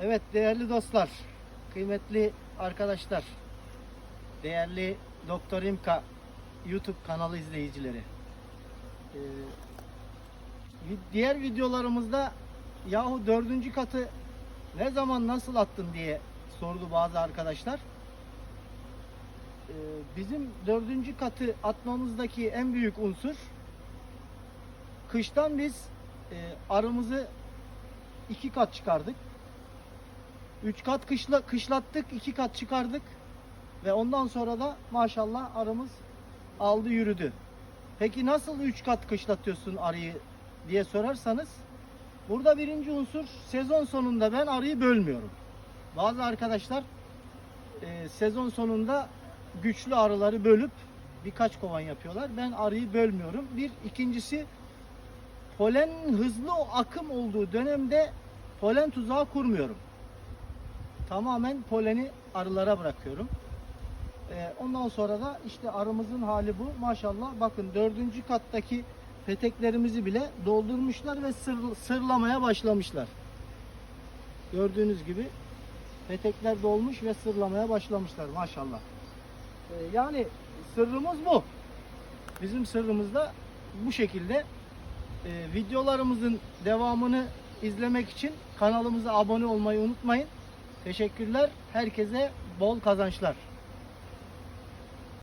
Evet değerli dostlar, kıymetli arkadaşlar, değerli Doktor İmka YouTube kanalı izleyicileri. Ee, diğer videolarımızda yahu dördüncü katı ne zaman nasıl attın diye sordu bazı arkadaşlar. Ee, bizim dördüncü katı atmamızdaki en büyük unsur kıştan biz e, arımızı iki kat çıkardık. Üç kat kışla, kışlattık, iki kat çıkardık. Ve ondan sonra da maşallah arımız aldı yürüdü. Peki nasıl üç kat kışlatıyorsun arıyı diye sorarsanız burada birinci unsur sezon sonunda ben arıyı bölmüyorum. Bazı arkadaşlar e, sezon sonunda güçlü arıları bölüp birkaç kovan yapıyorlar. Ben arıyı bölmüyorum. Bir ikincisi polen hızlı akım olduğu dönemde polen tuzağı kurmuyorum. Tamamen poleni arılara bırakıyorum. Ee, ondan sonra da işte arımızın hali bu. Maşallah bakın dördüncü kattaki peteklerimizi bile doldurmuşlar ve sır- sırlamaya başlamışlar. Gördüğünüz gibi petekler dolmuş ve sırlamaya başlamışlar maşallah. Ee, yani sırrımız bu. Bizim sırrımız da bu şekilde. Ee, videolarımızın devamını izlemek için kanalımıza abone olmayı unutmayın. Teşekkürler. Herkese bol kazançlar.